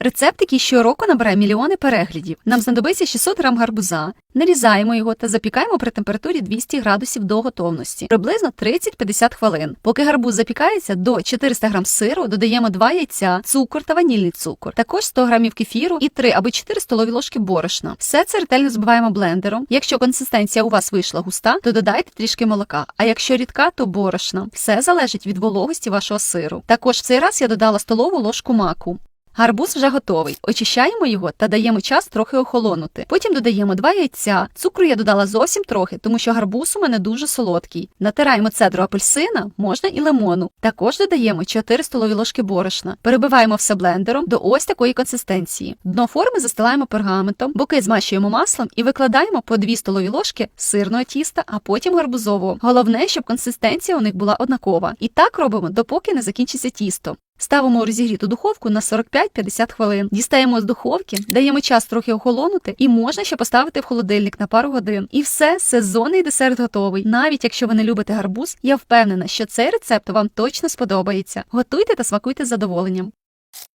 Рецепт, який щороку набирає мільйони переглядів. Нам знадобиться 600 грам гарбуза. Нарізаємо його та запікаємо при температурі 200 градусів до готовності. Приблизно 30-50 хвилин. Поки гарбуз запікається, до 400 грам сиру додаємо 2 яйця, цукор та ванільний цукор, також 100 грамів кефіру і 3 або 4 столові ложки борошна. Все це ретельно збиваємо блендером. Якщо консистенція у вас вийшла густа, то додайте трішки молока. А якщо рідка, то борошна. Все залежить від вологості вашого сиру. Також в цей раз я додала столову ложку маку. Гарбуз вже готовий. Очищаємо його та даємо час трохи охолонути. Потім додаємо два яйця. Цукру я додала зовсім трохи, тому що гарбуз у мене дуже солодкий. Натираємо цедру апельсина, можна і лимону. Також додаємо 4 столові ложки борошна. Перебиваємо все блендером до ось такої консистенції. Дно форми застилаємо пергаментом, боки змащуємо маслом і викладаємо по 2 столові ложки сирного тіста, а потім гарбузового. Головне, щоб консистенція у них була однакова. І так робимо, допоки не закінчиться тісто. Ставимо розігріту духовку на 45-50 хвилин. Дістаємо з духовки, даємо час трохи охолонути, і можна ще поставити в холодильник на пару годин. І все, сезонний десерт готовий. Навіть якщо ви не любите гарбуз, я впевнена, що цей рецепт вам точно сподобається. Готуйте та смакуйте з задоволенням.